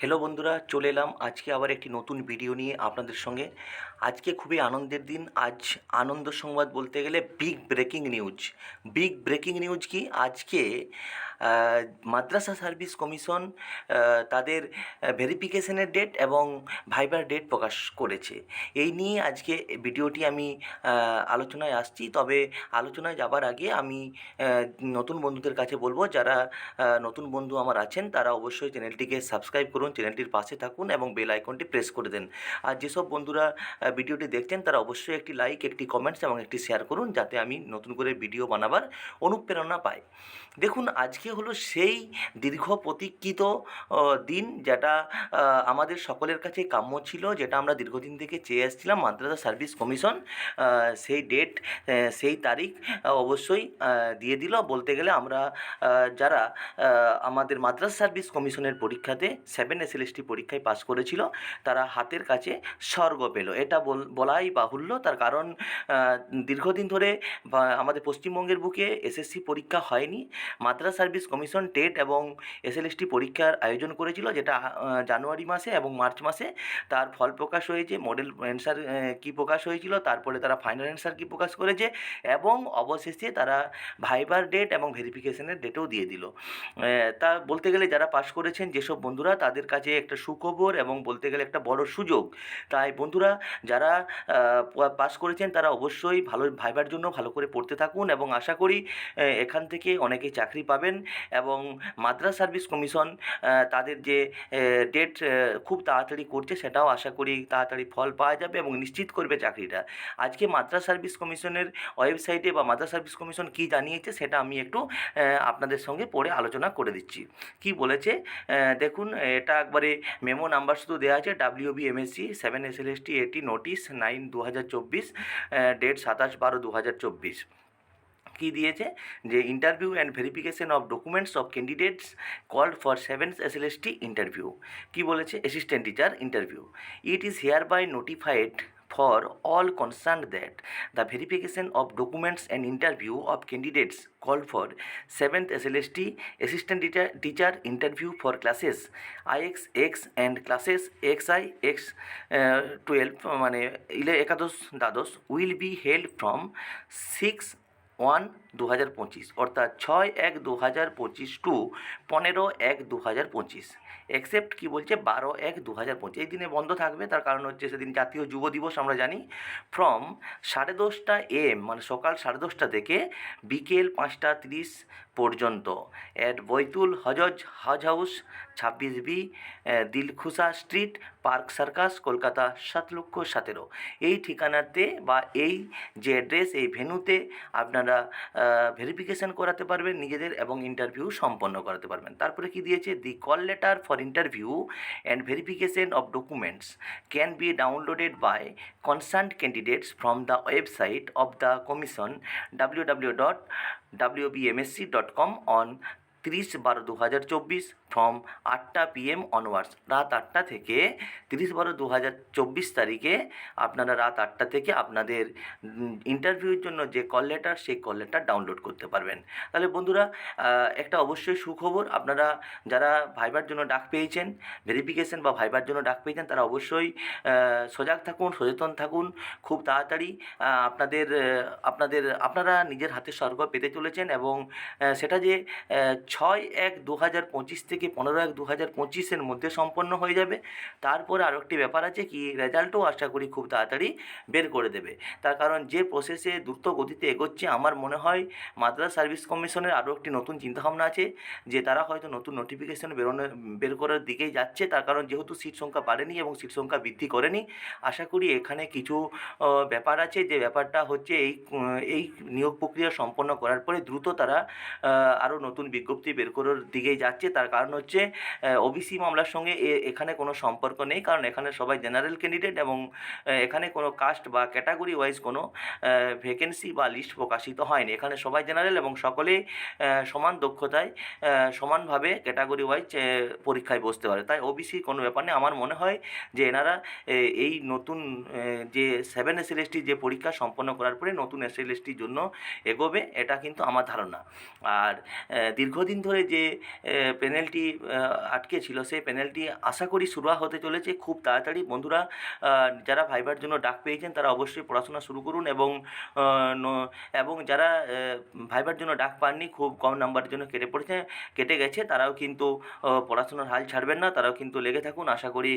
Hello বন্ধুরা, চলে এলাম আজকে আবার একটি নতুন ভিডিও নিয়ে আপনাদের সঙ্গে। আজকে খুবই আনন্দের দিন। আজ আনন্দ সংবাদ বলতে গেলে big breaking news big breaking news কি? আজকে মাদ্রাসা সার্ভিস কমিশন তাদের ভেরিফিকেশনের ডেট এবং ভাইবার ডেট প্রকাশ করেছে। এই নিয়ে আজকে ভিডিওটি আমি আলোচনায় আসছি। তবে আলোচনায় যাবার আগে আমি নতুন বন্ধুদের কাছে বলব, যারা নতুন বন্ধু আমার আছেন, তারা অবশ্যই চ্যানেলটিকে সাবস্ক্রাইব করুন, চ্যানেলটির পাশে থাকুন এবং বেল আইকনটি প্রেস করে দেন। আর যেসব বন্ধুরা ভিডিওটি দেখছেন, তারা অবশ্যই একটি লাইক একটি কমেন্টস এবং একটি শেয়ার করুন, যাতে আমি নতুন করে ভিডিও বানাবার অনুপ্রেরণা পাই। দেখুন, আজকে হলো সেই দীর্ঘ প্রতীক্ষিত দিন যেটা আমাদের সকলের কাছে কাম্য ছিল, যেটা আমরা দীর্ঘদিন থেকে চেয়ে আসছিলাম, মাদ্রাসা সার্ভিস কমিশন সেই ডেট সেই তারিখ অবশ্যই দিয়ে দিল। বলতে গেলে আমরা যারা আমাদের মাদ্রাসা সার্ভিস কমিশনের পরীক্ষাতে সেভেন এসএলএসটি পরীক্ষায় পাস করেছিল, তারা হাতের কাছে স্বর্গ পেল। এটা বল- বলাই বাহুল্য, তার কারণ দীর্ঘদিন ধরে আমাদের পশ্চিমবঙ্গের বুকে এসএসসি পরীক্ষা হয়নি। মাদ্রাসা সার্ভিস কমিশন টেট এবং এসএলএসটি পরীক্ষার আয়োজন করেছিল, যেটা জানুয়ারি মাসে এবং মার্চ মাসে। তার ফল প্রকাশ হয়েছে মডেল অ্যান্সার কী প্রকাশ হয়েছিল, তারপরে তারা ফাইনাল অ্যান্সার কী প্রকাশ করেছে এবং অবশেষে তারা ভাইবার ডেট এবং ভেরিফিকেশনের ডেটও দিয়ে দিল। তা বলতে গেলে যারা পাশ করেছেন, যেসব বন্ধুরা, তাদের কাছে একটা সুখবর এবং বলতে গেলে একটা বড় সুযোগ। তাই বন্ধুরা, যারা পাস করেছেন, তারা অবশ্যই ভালো ভাইবার জন্য ভালো করে পড়তে থাকুন এবং আশা করি এখান থেকে অনেকেই চাকরি পাবেন। এবং মাদ্রাস সার্ভিস কমিশন তাদের যে ডেট খুব তাড়াতাড়ি করছে সেটাও আশা করি তাড়াতাড়ি ফল পাওয়া যাবে এবং নিশ্চিত করবে চাকরিটা। আজকে মাদ্রাস সার্ভিস কমিশনের ওয়েবসাইটে বা মাদ্রাস সার্ভিস কমিশন কী জানিয়েছে সেটা আমি একটু আপনাদের সঙ্গে পড়ে আলোচনা করে দিচ্ছি। কি বলেছে? দেখুন, এটা একবারে মেমো নাম্বার শুধু দেওয়া আছে W B MSC seven S L S T এটি নোটিশ নাইন দু হাজার চব্বিশ ডেট সাতাশ বারো দু হাজার চব্বিশ। কি দিয়েছে? যে interview and verification of documents of candidates called for seventh S L S T interview কি বলেছে? Assistant teacher interview it is hereby notified for all concern that the verification of documents and interview of candidates called for seventh S L S T assistant teacher interview for classes I X X and classes X I X twelve মানে ইলে একাদশ, দ্বাদশ will be held from six one দু হাজার পঁচিশ, অর্থাৎ ছয় এক দু হাজার পঁচিশ টু পনেরো এক দু হাজার পঁচিশ। এক্সেপ্ট কী বলছে? বারো এক দু হাজার পঁচিশ। এই দিনে বন্ধ থাকবে, তার কারণ হচ্ছে সেদিন জাতীয় যুব দিবস আমরা জানি। ফ্রম সাড়ে দশটা এম মানে সকাল সাড়ে দশটা থেকে বিকেল পাঁচটা তিরিশ পর্যন্ত। অ্যাট বৈতুল হজজ হজ হাউস ছাব্বিশ B Dilkhusa Street Park Circus Kolkata সাত লক্ষ সতেরো। এই ঠিকানাতে বা এই যে অ্যাড্রেস এই ভেন্যুতে আপনারা ভেরিফিকেশন করাতে পারবেন নিজেদের এবং ইন্টারভিউ সম্পন্ন করাতে পারবেন। তারপরে কি দিয়েছে? The call letter for interview and verification of documents can be downloaded by concern candidates from the website of the commission W W dot W BMSC dot com on ত্রিশ বারো দু হাজার চব্বিশ ফ্রম আটটা পিএম অনওয়ার্ডস রাত আটটা থেকে তিরিশ বারো দু হাজার চব্বিশ তারিখে আপনারা রাত আটটা থেকে আপনাদের ইন্টারভিউর জন্য যে কল লেটার সেই কল লেটার ডাউনলোড করতে পারবেন। তাহলে বন্ধুরা একটা অবশ্যই সুখবর, আপনারা যারা ভাইবার জন্য ডাক পেয়েছেন ভেরিফিকেশন বা ভাইবার জন্য ডাক পেয়েছেন, তারা অবশ্যই সজাগ থাকুন, সচেতন থাকুন, খুব তাড়াতাড়ি আপনাদের আপনাদের, আপনারা নিজের হাতে স্বর্গ পেতে চলেছেন এবং সেটা যে ছয় এক দু হাজার পঁচিশ থেকে পনেরো এক দু হাজার পঁচিশের মধ্যে সম্পন্ন হয়ে যাবে। তারপরে আরও একটি ব্যাপার আছে কি, রেজাল্টও আশা করি খুব তাড়াতাড়ি বের করে দেবে। তার কারণ যে প্রসেসে দ্রুত গতিতে এগোচ্ছে, আমার মনে হয় মাদ্রাস সার্ভিস কমিশনের আরও একটি নতুন চিন্তাভাবনা আছে, যে তারা হয়তো নতুন নোটিফিকেশন বেরোনো, বের করার দিকেই যাচ্ছে। তার কারণ যেহেতু সিট সংখ্যা বাড়েনি এবং সিট সংখ্যা বৃদ্ধি করেনি, আশা করি এখানে কিছু ব্যাপার আছে, যে ব্যাপারটা হচ্ছে এই এই নিয়োগ প্রক্রিয়া সম্পন্ন করার পরে দ্রুত তারা আরও নতুন বিজ্ঞপ্তি বের করার দিকেই যাচ্ছে। তার কারণ হচ্ছে ওবিসি মামলার সঙ্গে এখানে কোনো সম্পর্ক নেই। কারণ এখানে সবাই জেনারেল ক্যান্ডিডেট এবং এখানে কোনো কাস্ট বা ক্যাটাগরি ওয়াইজ কোনো ভ্যাকেন্সি বা লিস্ট প্রকাশিত হয়নি। এখানে সবাই জেনারেল এবং সকলেই সমান দক্ষতায় সমানভাবে ক্যাটাগরি ওয়াইজ পরীক্ষায় বসতে পারে। তাই ওবিসি কোনো ব্যাপার নেই। আমার মনে হয় যে এনারা এই নতুন যে সেভেন এস যে পরীক্ষা সম্পন্ন করার পরে নতুন এস জন্য এগোবে, এটা কিন্তু আমার ধারণা। আর দীর্ঘদিন ধরে যে পেনাল্টি পেনাল্টি আটকে ছিল সেই পেনাল্টি আশা করি শুরু হতে চলেছে। খুব তাড়াতাড়ি বন্ধুরা যারা ভাইবার জন্য ডাক পেয়েছেন, তারা অবশ্যই পড়াশোনা শুরু করুন এবং এবং যারা ভাইবার জন্য ডাক পাননি, খুব কম নাম্বারের জন্য কেটে পড়েছে, কেটে গেছে, তারাও কিন্তু পড়াশোনার হাল ছাড়বেন না, তারাও কিন্তু লেগে থাকুন। আশা করি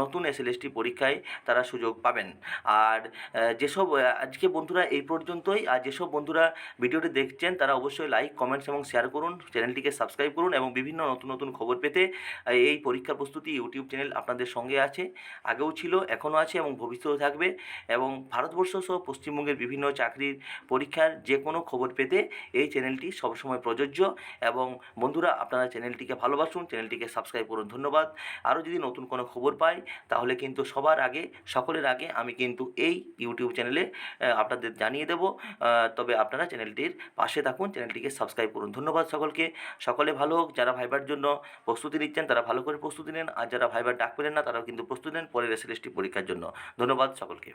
নতুন এসএলএসটি পরীক্ষায় তারা সুযোগ পাবেন। আর যেসব আজকে বন্ধুরা এই পর্যন্তই। আর যেসব বন্ধুরা ভিডিওটি দেখছেন, তারা অবশ্যই লাইক কমেন্টস এবং শেয়ার করুন। চ্যানেলটিকে সাবস্ক্রাইব করুন এবং বিভিন্ন নতুন নতুন খবর পেতে এই পরীক্ষার প্রস্তুতি ইউটিউব চ্যানেল আপনাদের সঙ্গে আছে, আগেও ছিল, এখনও আছে এবং ভবিষ্যতেও থাকবে এবং ভারতবর্ষ সহ পশ্চিমবঙ্গের বিভিন্ন চাকরির পরীক্ষার যে কোনো খবর পেতে এই চ্যানেলটি সবসময় প্রযোজ্য এবং বন্ধুরা, আপনারা চ্যানেলটিকে ভালোবাসুন, চ্যানেলটিকে সাবস্ক্রাইব করুন, ধন্যবাদ। আরও যদি নতুন কোনো খবর পাই, তাহলে কিন্তু সবার আগে, সকলের আগে আমি কিন্তু এই ইউটিউব চ্যানেলে আপনাদের জানিয়ে দেব তবে আপনারা চ্যানেলটির পাশে থাকুন, চ্যানেলটিকে সাবস্ক্রাইব করুন। ধন্যবাদ সকলকে, সকলে ভালো হোক, যারা ভাইবার জন্য প্রস্তুতি নিচ্ছেন, তারা ভালো করে প্রস্তুতি নেন। আর যারা ভাইবার ডাক পেলেন না, তারাও কিন্তু প্রস্তুতি নেন পরের এসএলএসটি পরীক্ষার জন্য। ধন্যবাদ সকলকে।